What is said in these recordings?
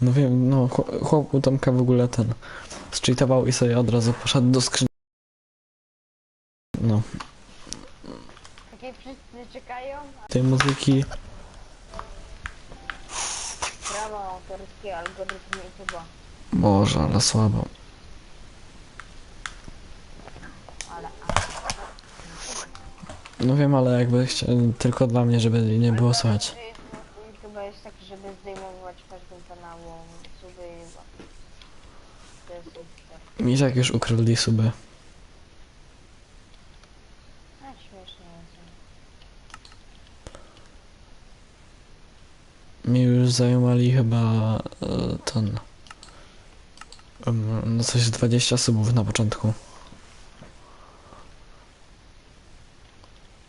No wiem, no chłop- u Tomka w ogóle ten zcheatował i sobie od razu poszedł do skrzyni. No, Takie wszyscy czekają, tej muzyki, prawa autorskie, algorytmy chyba. Boże, ale słabo. No wiem, ale jakby tylko dla mnie, żeby nie było słychać. Chyba jest tak, żeby zdejmować każdym kanału suby i łapy. To jest super. Mi tak już ukradli suby. A śmiesznie jest. Mi już zajmowali chyba e, ten... No coś 20 subów na początku.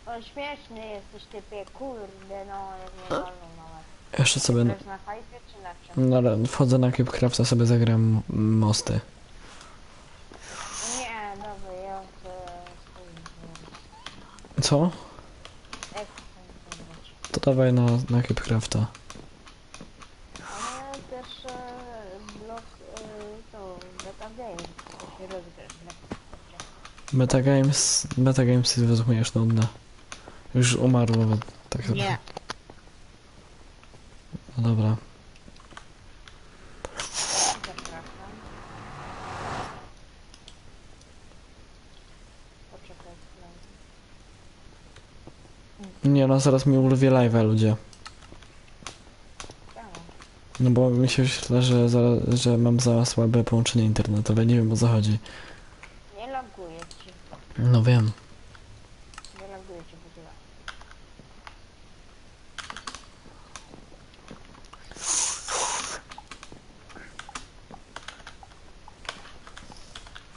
O śmieszny jesteś typie, kurde no, jak nie wolno nawet. Jeszcze sobie... Na hajpie czy na czym? Na, wchodzę na CubeCrafta, sobie zagram mosty. Nie, dobra, ja spojrzeć. Co? To dawaj na, na CubeCrafta. Ale też e, blok e, to beta to się rozgrasz. Metagames... Metagames jest według mnie już nudne. Już umarło, bo tak Nie. No dobra. Nie no, zaraz mi ulwie live'a ludzie. No bo mi się wyświetla, że, za, że mam za słabe połączenie internetowe, nie wiem o co chodzi. Nie loguje ci. No wiem. Nie loguje ci w ogóle.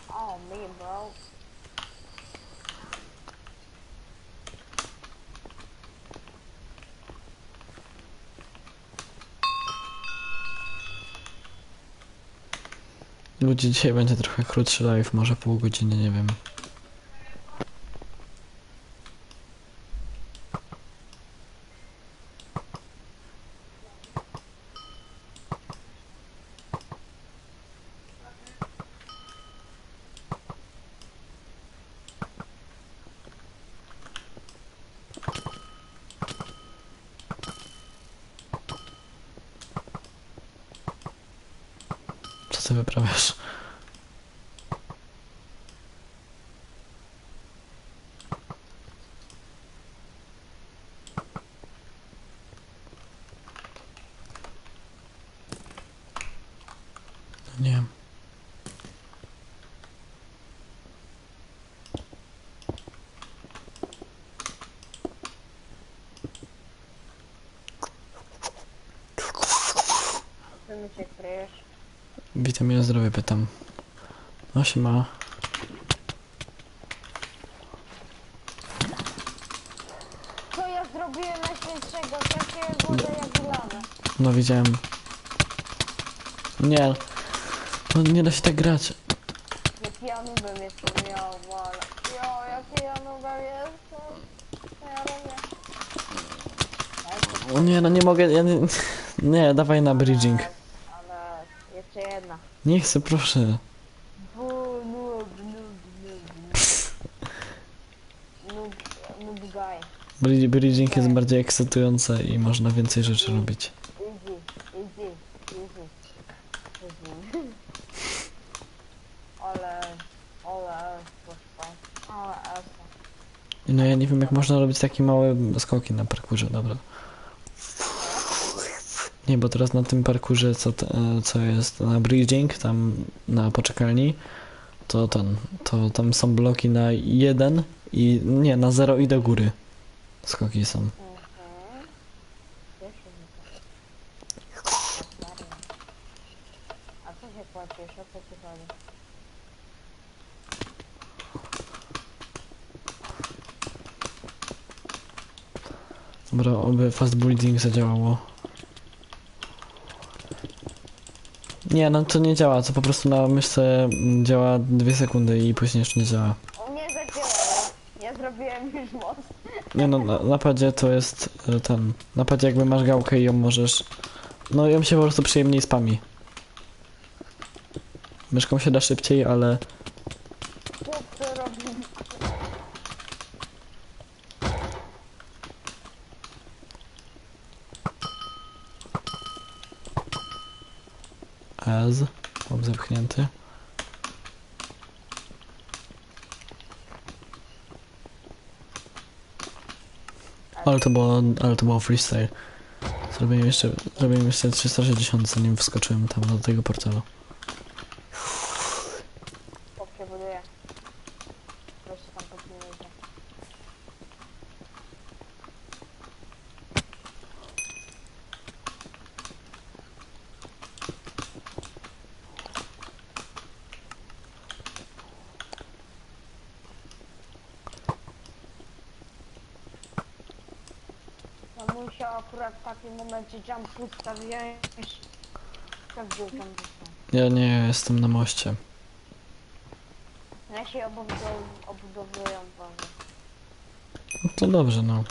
Oh, me, bro. Ludzie, dzisiaj będzie trochę krótszy live, może pół godziny, nie wiem. Co ty wyprawiasz? No Nie. Co mi się kryjesz? Witam i o zdrowie pytam. No się ma. Co ja zrobiłem najświętszego? Traciłem wodę jak lawę. No widziałem. Nie. No nie da się tak grać. Jak ja nubem jestem, ja wala. Jo, jaki ja nubem jestem. Ja robię? O nie, no nie mogę. Ja nie, nie, dawaj na bridging. Ale, ale jeszcze jedna. Nie chcę, proszę. Bridging jest bardziej ekscytujące i można więcej rzeczy robić. No ja nie wiem jak można robić takie małe skoki na parkurze, dobra. Nie, bo teraz na tym parkurze, co, co jest na bridging, tam na poczekalni, to ten, to tam są bloki na jeden i nie, na zero i do góry. Skoki są. Dobra, oby fast building zadziałało. Nie, no to nie działa, to po prostu na myszce działa dwie sekundy i później już nie działa. Nie zadziałało. Ja zrobiłem już most. Nie no, na, na padzie to jest e, ten, na padzie jakby masz gałkę i ją możesz No ją się po prostu przyjemniej spami. Myszką się da szybciej, ale Co to robi? as. Chłop zepchnięty. Ale to było, ale to było freestyle. Zrobiłem jeszcze, zrobiłem jeszcze 360 zanim wskoczyłem tam do tego portalu. Chłop się buduje. Proszę tam podpilnujcie. No musiał akurat w takim momencie jump ustawiać. Tak był wysłał. Ja nie, jestem na moście. Ja się obudow- obudowują bazę. No to dobrze, no.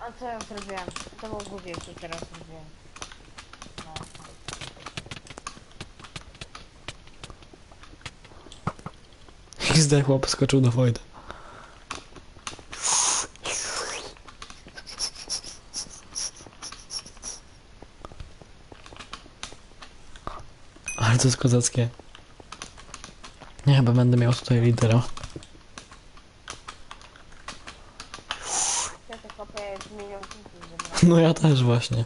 A co ja zrobiłem? To było głupie, co teraz zrobiłem. No. XD chłop skoczył do Wojda. Ale to jest kozackie. Nie, chyba będę miał tutaj lidera. Ja to kopię w milion punktów zebrałem. No ja też właśnie.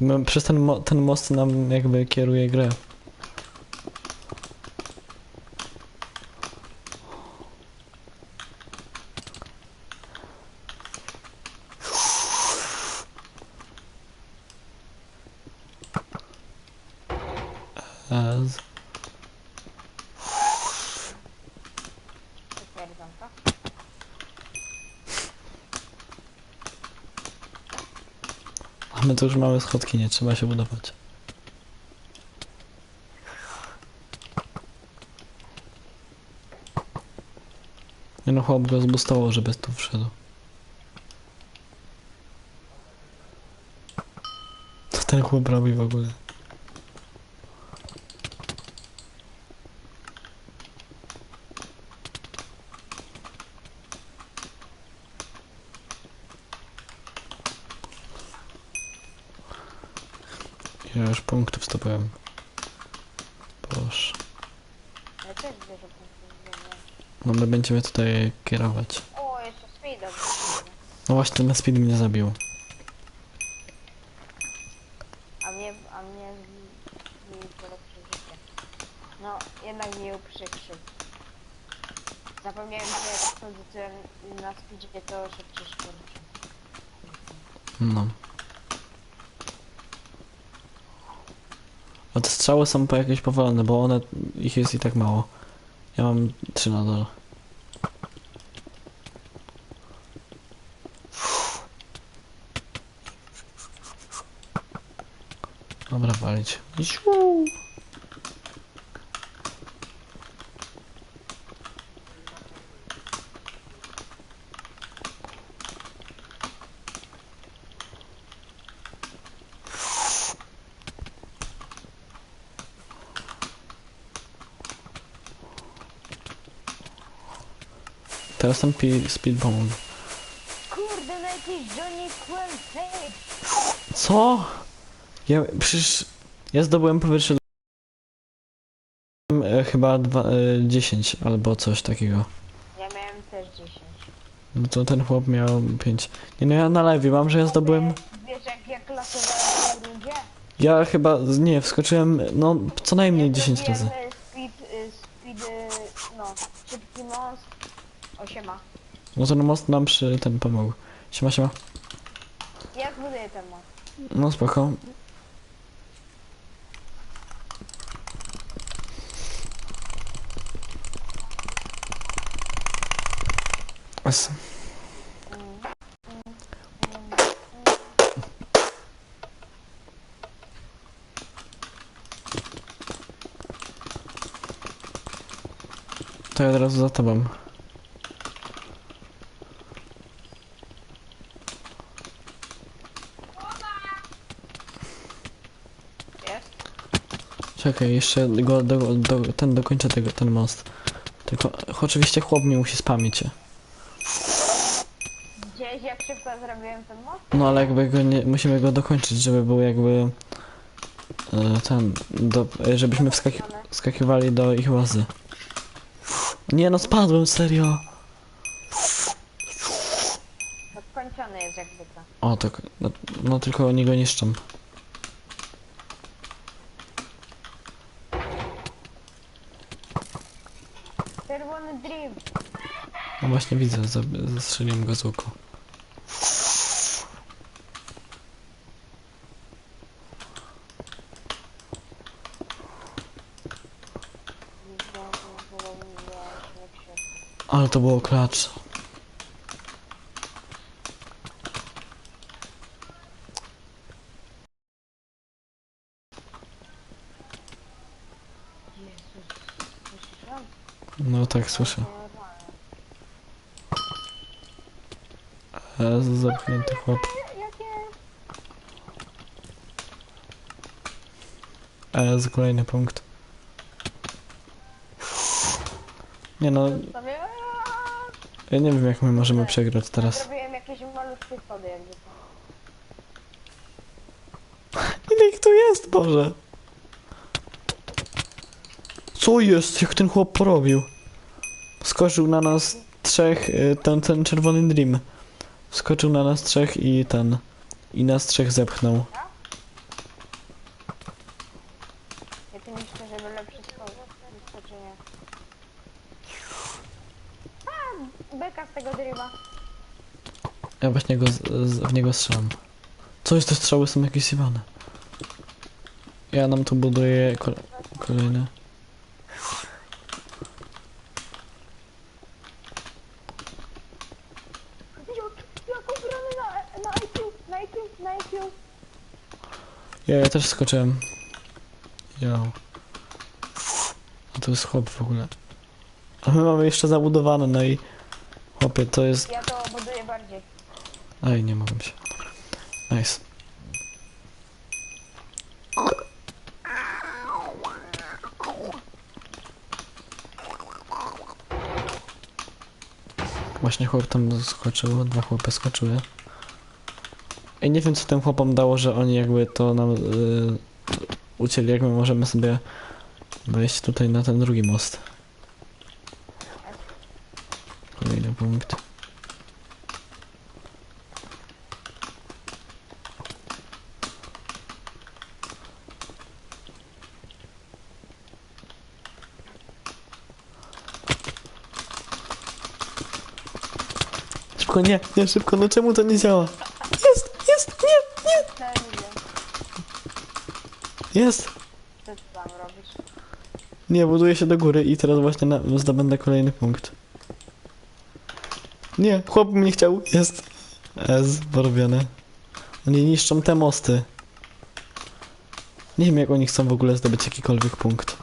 No, Przez ten, mo ten most nam jakby kieruje grę. As. To. A my to już mamy schodki, nie trzeba się budować. Nie no, chłop go zbustował, żeby tu wszedł. Co ten chłop robi w ogóle? Ja już punktów zdobyłem. Boże. Ja też dużo punktów zebrałem. No my będziemy tutaj kierować. O, jeszcze speeda. No właśnie ten speed mnie zabił. A mnie, a mnie mi polepszy życie. No, jednak mnie uprzykrzył. Zapomniałem, że jak wchodzę na speedzie, to szybciej się poruszę. No. A te strzały są po jakieś powolne, bo one, ich jest i tak mało. Ja mam trzy na dole. Dobra, walić. Siu. Teraz ten pi- speed bomb. Kurde, no jakiś Johnny Quentin! Co? Ja przecież ja zdobyłem powietrze e, chyba dwa, e, 10 albo coś takiego. Ja miałem też 10. No to ten chłop miał 5. Nie no ja na lewie mam, że ja zdobyłem. Wiesz jak ja klasowałem rundzie? Ja chyba nie wskoczyłem no co najmniej Ja 10 razy. zrobiłem, e, Speed, y, speed, y, no, szybki most. Osiema. No ten most nam przy ten pomógł. Siema siema. Jak buduję ten most? No spoko. Es. To ja od razu za tobą. Czekaj, jeszcze go, do, do, ten dokończę tego, ten most. Tylko oczywiście chłop mi musi spamić się. Gdzieś jak szybko zrobiłem ten most? No ale jakby go nie, musimy go dokończyć, żeby był jakby e, ten, do, żebyśmy wskaki, wskakiwali do ich łazy. Nie no, spadłem, serio. Skończony jest jak zwykle. O, tak, no, no tylko oni go niszczą. Czerwony dream. No właśnie widzę, za- zastrzeliłem go z łuku. Ale to było klacz. No tak, słyszę. E, Zamknięty chłop. Jakie? E, z kolejny punkt. Nie no, ja nie wiem jak my możemy przegrać teraz. Zrobiłem jakieś malutkie schody jakby to. Ile ich tu jest, Boże? Co jest? Jak ten chłop porobił? Skoczył na nas trzech, y, ten, ten czerwony Dream. Skoczył na nas trzech i ten. I nas trzech zepchnął. Ja tu myślę, żeby lepszy schody. Wyskoczenie. A! Beka z tego drywa. Ja właśnie go z, z, w niego strzelam. Co jest te strzały są jakieś zjebane. Ja nam tu buduję kol kolejne. Jak ubrany na, na IQ, na IQ, na IQ. Ja, ja też skoczyłem. A to jest chłop w ogóle. A my mamy jeszcze zabudowane, no i... Chłopie, to jest... Ja to buduję bardziej. Aj, nie mogłem się. Nice. Właśnie chłop tam skoczył, dwa chłopy skoczyły. Ej, nie wiem co tym chłopom dało, że oni jakby to nam yy, ucięli, jak my możemy sobie wejść tutaj na ten drugi most. Kolejny punkt. Szybko, nie, nie, szybko, no czemu to nie działa? Jest, Co ty tam robisz? Nie, buduję się do góry i teraz właśnie na, zdobędę kolejny punkt. Nie, chłop mnie chciał, jest. S, porobione. Oni niszczą te mosty. Nie wiem jak oni chcą w ogóle zdobyć jakikolwiek punkt.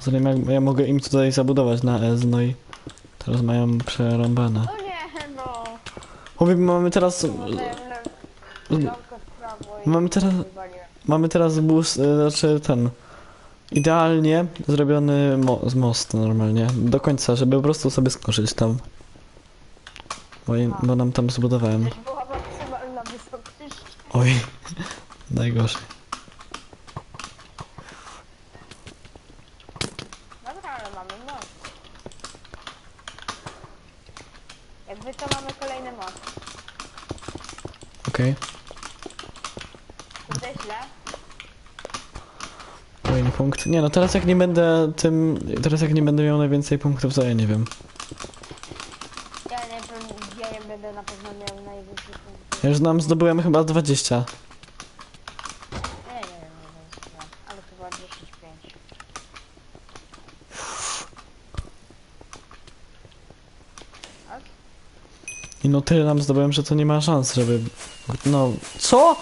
Zatem ja, ja mogę im tutaj zabudować na S, no i teraz mają przerąbane. No nie, no. Chłopie, mamy teraz... Mamy teraz-. Mamy teraz bus, y, znaczy ten. Idealnie zrobiony mo z most normalnie. Do końca, żeby po prostu sobie skoczyć tam. Bo, bo nam tam zbudowałem. Oj, najgorzej. Dobra, ale mamy most. Jakby to mamy kolejny most. Okej, Kurde źle. kolejny punkt. Nie no, teraz jak nie będę tym. Teraz jak nie będę miał najwięcej punktów, to ja nie wiem. Ja nie wiem, ja nie będę na pewno miał najwyższy punkt. Ja już nam zdobyłem chyba 20. Nie, nie wiem, nie wiem, ale chyba 10-5. A I no tyle nam zdobyłem, że to nie ma szans, żeby. No. Co?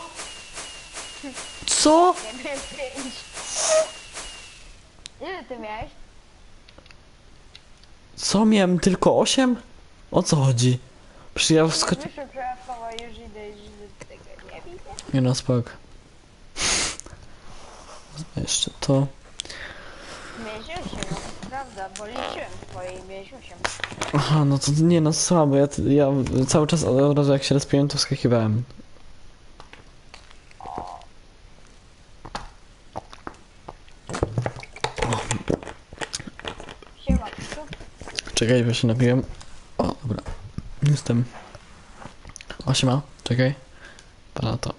Co? Ja miałem 5. Ile ty miałeś? Co miałem tylko 8? O co chodzi? Przecież ja wskoczyłem. Wyszło przejawowa, już idę, już idę. Nie no, spok. Wezmę Jeszcze to. Miałeś 8, no to prawda, bo liczyłem twoje i miałeś 8. Aha, no to nie no, słabo. Ja, ja cały czas od razu jak się rozpiłem, to wskakiwałem. Siema, tu Czekaj, bo się napiłem. O, dobra. Jestem. O, siema. Czekaj. Pana to.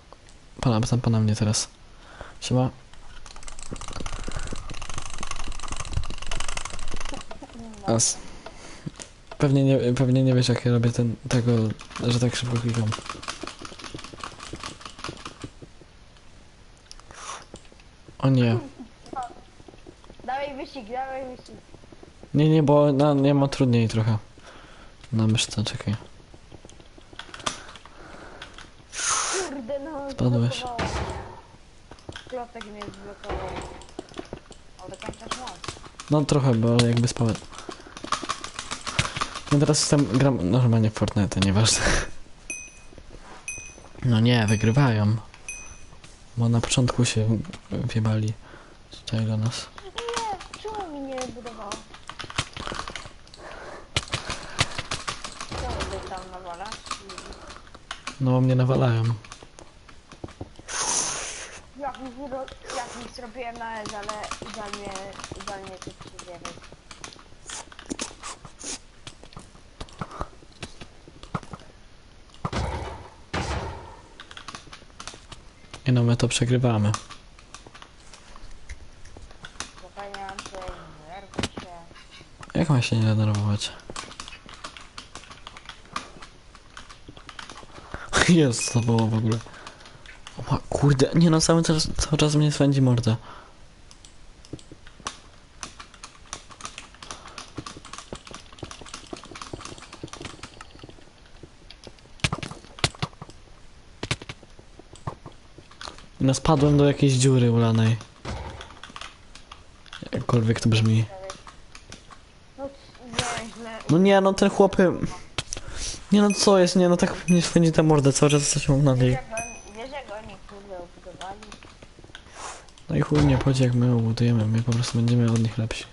Pana, tam pana mnie teraz. Siema. As. Pewnie nie, pewnie nie wiesz jak ja robię ten, tego, że tak szybko klikam. O nie. Dawaj wyścig, dawaj wyścig. Nie, nie, bo na, nie ma trudniej trochę. Na myszce, czekaj. Kurde no, Spadłeś. zblokowało mnie. Mnie zblokował. Moc. No trochę, bo jakby spałem. No teraz jestem, gram normalnie w Fortnite, nieważne. No nie, wygrywają. Bo na początku się wjebali tutaj do nas. Nie, czemu mi nie budowało? Co ty tam nawalasz? No mnie nawalają. Jak mi, zro... jak mi zrobiłem na S, ale idealnie, idealnie to przyjdziemy. Nie no, my to przegrywamy. Zapomniałam się, nerwuj się. Jak ma się nie denerwować? Jest, co to było w ogóle? O, ma- kurde, nie no, cały czas, cały czas mnie swędzi mordę. No spadłem do jakiejś dziury ulanej. Jakkolwiek to brzmi. No. No nie, no ten chłopy... Nie no co jest, nie no tak mnie swędzi ta mordę, cały czas jesteśmy na niej. wiesz jak oni kurde obudowali? No i chuj nie chodzi jak my ubudujemy, my po prostu będziemy od nich lepsi.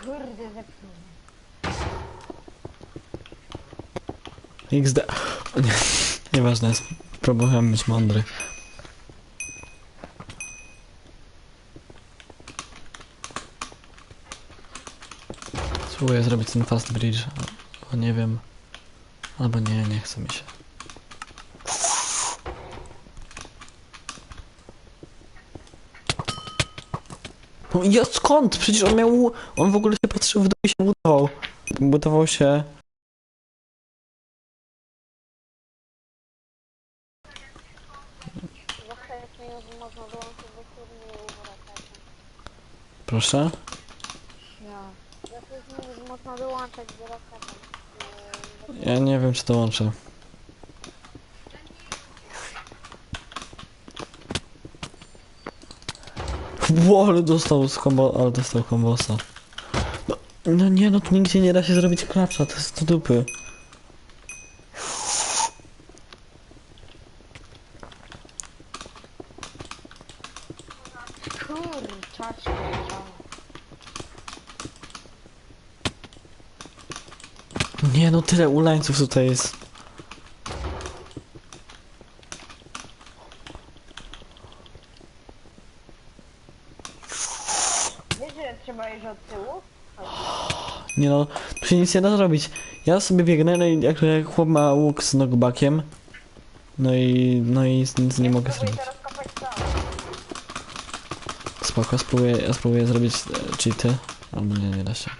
Kurde zepsuł. XD. Nie, nieważne jest. Próbowałem być mądry. Spróbuję zrobić ten fast bridge. O nie wiem. Albo nie, nie chce mi się. No ja skąd? Przecież on miał... On w ogóle się patrzył w dół i się budował. Budował się... Za 6 minut można dołączyć do turnieju w Ja nie wiem, czy dołączę. Ło, ale dostał z kombo, ale dostał kombosa. No, no nie, no tu nigdzie nie da się zrobić klacza, to jest do dupy. Kurczaczki. Nie, no ulańców tutaj jest. Że trzeba iść od tyłu? Nie no, tu się nic nie da zrobić. Ja sobie biegnę, no i jak, jak chłop ma łuk z knockbackiem. No i, no i nic nie mogę zrobić. Spoko, spróbuję, ja spróbuję zrobić e, cheaty. Albo nie, nie da się.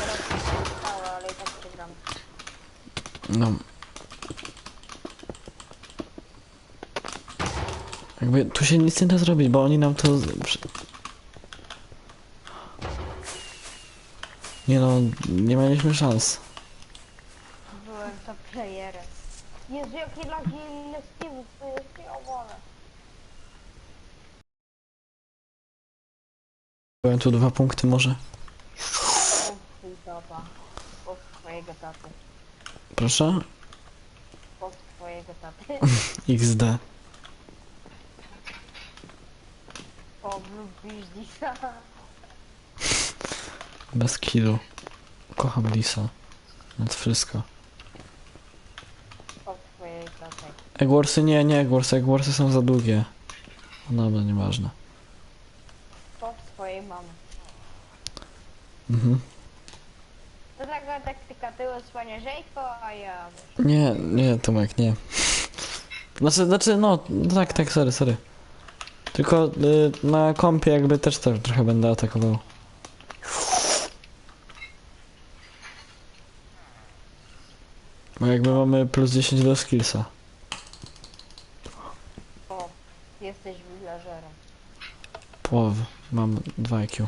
Teraz kopać całe, ale i tak przegram. No. Jakby tu się nic nie da zrobić, bo oni nam to... Nie no, nie mieliśmy szans. Byłem top playerem. Jezu, jakie lagi, ile skillów to jest, wolę. Byłem tu dwa punkty może. Twojego taty. Proszę? twojego taty. XD. Polubisz Disa. Bez killu. Kocham Lisa. Nad wszystko. Po twojej taty. Eggwarsy nie, nie Eggwarsy. Eggwarsy są za długie. No dobra, nieważne. Po swojej mamy. Mhm. Osłaniasz Ejko, a ja... Nie, nie, Tomek, nie. Znaczy, znaczy, no, tak, tak, sorry, sorry. Tylko y, na kompie jakby też to trochę będę atakował. Bo jakby mamy plus 10 do skillsa. O, jesteś villagerem. Połowy. Mam 2 IQ.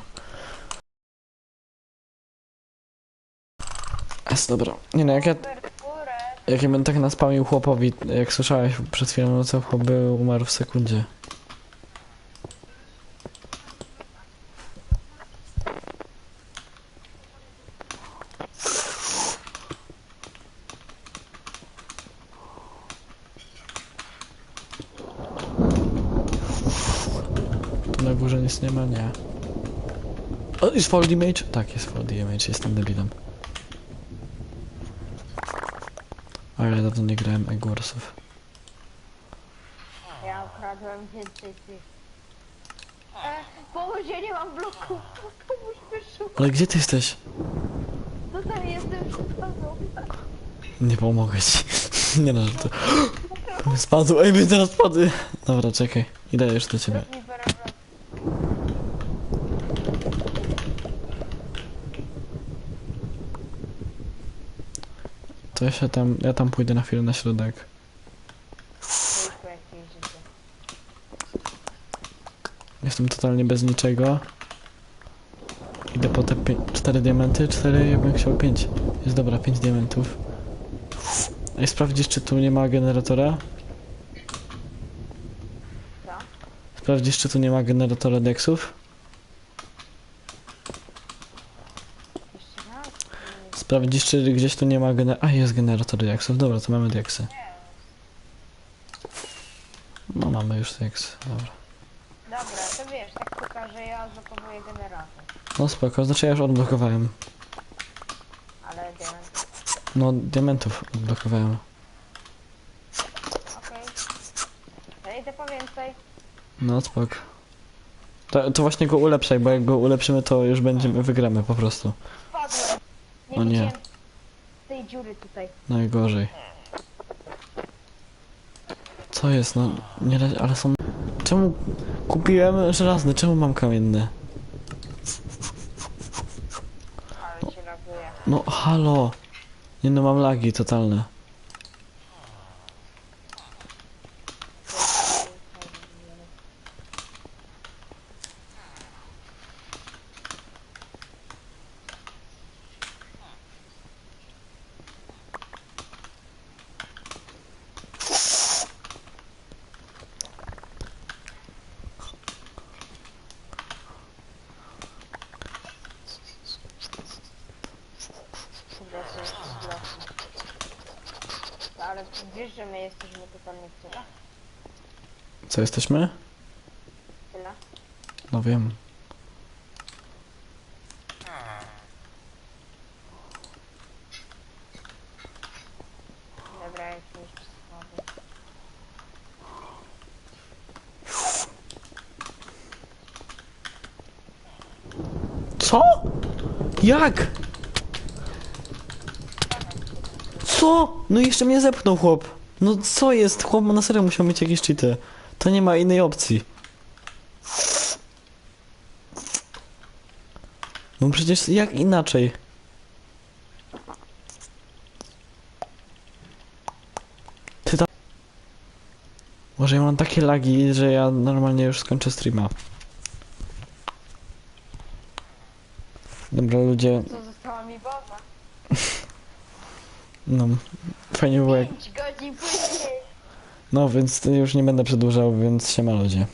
Jest dobra. Nie no, jak ja, jak ja będę tak naspamił chłopowi, jak słyszałeś przed chwilą, no co chłop by umarł w sekundzie. Na górze nic nie ma, nie. O, jest fall damage? Tak, jest fall damage, jestem debilem. Ale dawno nie grałem Eggwarsów. ja ukradłem więcej tych. E, pomóż, ja nie mam bloku. Pomóż, proszę. Ale gdzie ty jesteś? Tutaj jestem przed tobą. Nie pomogę ci. nie no, że to... Spadł, ej, mnie teraz spadł. Dobra, czekaj. Idę już do ciebie. Zrób mi paragraf. To ja się tam, ja tam pójdę na chwilę na środek. Jestem totalnie bez niczego. Idę po te 4 diamenty, 4, ja bym chciał 5. Jest dobra, 5 diamentów. Ej, sprawdzisz czy tu nie ma generatora? Co? Sprawdzisz czy tu nie ma generatora deksów? Jeszcze raz? Sprawdzisz czy gdzieś tu nie ma generatora... A, jest generator deksów, dobra, to mamy deksy. No mamy już deks, dobra. Dobra, to wiesz, tak pokażę, ja odblokowuję generator. No spoko, znaczy ja już odblokowałem. Ale diament. No, diamentów odblokowałem. Okej. Ja idę po więcej. No spoko. To, to właśnie go ulepszaj, bo jak go ulepszymy to już będziemy, wygramy po prostu. O nie. widziałem tej dziury tutaj. Najgorzej. Co jest, no, nie, da- ale są... Czemu kupiłem żelazny, czemu mam kamienny? Ale się laguje. No, halo! Nie no, mam lagi totalne. Kurde, to jest bloki. No, Ale wiesz, że my jesteśmy totalnie w tyle? Co, jesteśmy? Tyle? No wiem. Dobra. Co? Jak? Co? No jeszcze mnie zepchnął chłop. No co jest? Chłop na serio musiał mieć jakieś cheaty. To nie ma innej opcji. No przecież jak inaczej? Ty tam... Może ja mam takie lagi, że ja normalnie już skończę streama. Dobra ludzie, Co została mi baza? No fajnie było jak... 5 godzin później. No więc już nie będę przedłużał, więc siema ludzie.